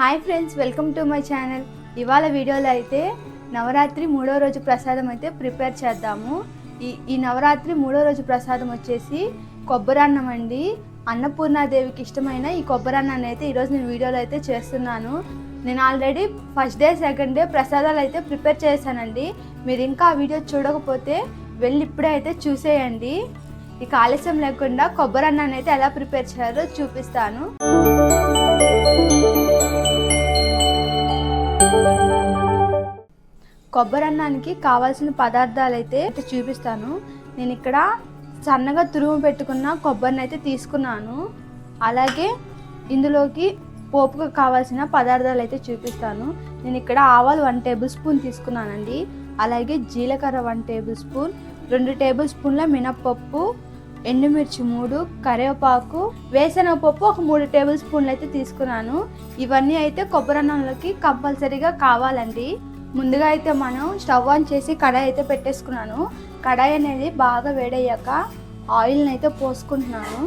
Hi friends welcome to my channel. ఇవాళ వీడియోలో అయితే నవరాత్రి మూడో రోజు ప్రసాదం అయితే ప్రిపేర్ చేద్దాము. ఈ ఈ నవరాత్రి మూడో రోజు ప్రసాదం వచ్చేసి కొబ్బరన్నం అండి. అన్నపూర్ణాదేవికి ఇష్టమైన ఈ కొబ్బరన్నాన్ని అయితే ఈరోజు నేను వీడియోలో అయితే చేస్తున్నాను. నేను already first day second day ప్రసాదాలు అయితే ప్రిపేర్ చేశానండి. మీరు ఇంకా ఆ వీడియో చూడకపోతే వెళ్ళి ఇప్పుడే అయితే చూసేయండి. ఇక ఆలస్యం లేకుండా కొబ్బరి అన్నాన్ని అయితే ఎలా ప్రిపేర్ చేయాలో చూపిస్తాను. కొబ్బరి అన్నానికి కావాల్సిన పదార్థాలు అయితే అయితే చూపిస్తాను. నేను ఇక్కడ సన్నగా తురుము పెట్టుకున్న కొబ్బరిని అయితే తీసుకున్నాను. అలాగే ఇందులోకి పోపుకు కావాల్సిన పదార్థాలు అయితే చూపిస్తాను. నేను ఇక్కడ ఆవాలు వన్ టేబుల్ స్పూన్ తీసుకున్నానండి. అలాగే జీలకర్ర వన్ టేబుల్ స్పూన్ రెండు టేబుల్ స్పూన్ల మినప్పప్పు ఎండుమిర్చి మూడు కరివేపాకు వేసనపప్పు ఒక మూడు టేబుల్ స్పూన్లు అయితే తీసుకున్నాను. ఇవన్నీ అయితే కొబ్బరి అన్నంలోకి కంపల్సరీగా కావాలండి. ముందుగా అయితే మనం స్టవ్ ఆన్ చేసి కడాయి అయితే పెట్టేసుకున్నాను. కడాయి అనేది బాగా వేడయ్యాక ఆయిల్ని అయితే పోసుకుంటున్నాను.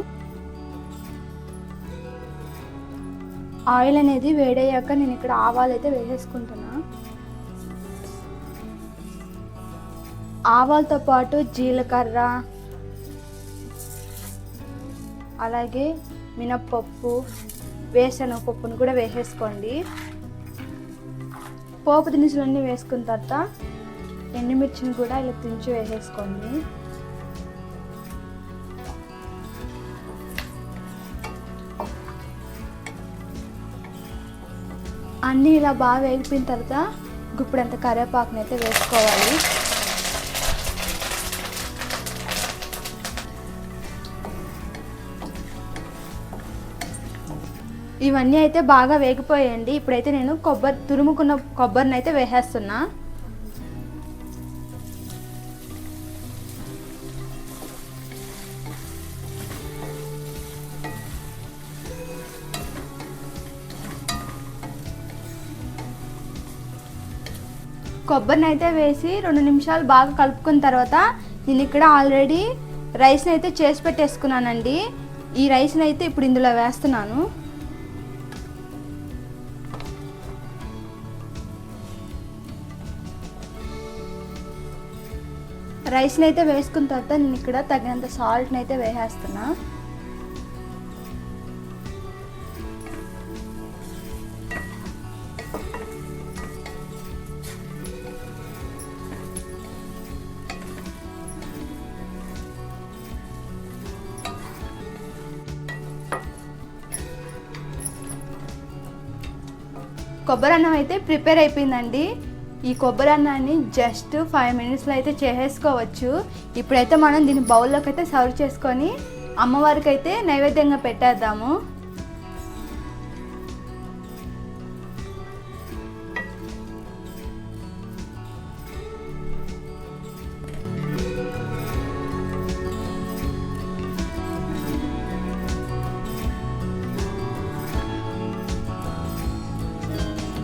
ఆయిల్ అనేది వేడయ్యాక నేను ఇక్కడ ఆవాలు అయితే వేసేసుకుంటున్నా. ఆవాలతో పాటు జీలకర్ర అలాగే మినప్పప్పు వేసనపప్పును కూడా వేసేసుకోండి. పోపు దినుసులన్నీ వేసుకున్న తర్వాత ఎండుమిర్చిని కూడా ఇలా తుంచి వేసేసుకోండి. అన్నీ ఇలా బాగా వేగిపోయిన తర్వాత గుప్పుడంత ఎంత కరివేపాకునైతే వేసుకోవాలి. ఇవన్నీ అయితే బాగా వేగిపోయాయండి. ఇప్పుడైతే నేను కొబ్బరి తురుముకున్న కొబ్బరిని అయితే వేసేస్తున్నా. కొబ్బరిని అయితే వేసి రెండు నిమిషాలు బాగా కలుపుకున్న తర్వాత నేను ఇక్కడ ఆల్రెడీ రైస్ని అయితే చేసి పెట్టేసుకున్నానండి. ఈ రైస్ని అయితే ఇప్పుడు ఇందులో వేస్తున్నాను. రైస్ని అయితే వేసుకున్న తర్వాత నేను ఇక్కడ తగినంత సాల్ట్ని అయితే వేసేస్తున్నా. కొబ్బరి అన్నం అయితే ప్రిపేర్ అయిపోయిందండి. ఈ కొబ్బరి అన్నాన్ని జస్ట్ ఫైవ్ మినిట్స్లో అయితే చేసేసుకోవచ్చు. ఇప్పుడైతే మనం దీన్ని బౌల్లోకి అయితే సర్వ్ చేసుకొని అమ్మవారికి అయితే నైవేద్యంగా పెట్టేద్దాము.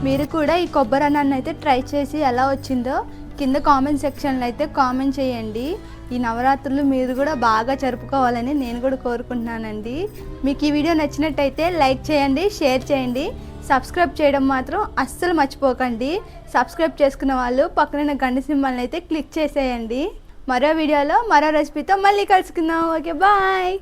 మీరు కూడా ఈ కొబ్బరి అన్నాన్ని అయితే ట్రై చేసి ఎలా వచ్చిందో కింద కామెంట్ సెక్షన్లో అయితే కామెంట్ చేయండి. ఈ నవరాత్రులు మీరు కూడా బాగా జరుపుకోవాలని నేను కూడా కోరుకుంటున్నానండి. మీకు ఈ వీడియో నచ్చినట్టయితే లైక్ చేయండి షేర్ చేయండి. సబ్స్క్రైబ్ చేయడం మాత్రం అస్సలు మర్చిపోకండి. సబ్స్క్రైబ్ చేసుకున్న వాళ్ళు పక్కన గంట సింబల్ని అయితే క్లిక్ చేసేయండి. మరో వీడియోలో మరో రెసిపీతో మళ్ళీ కలుసుకుందాం. Okay bye.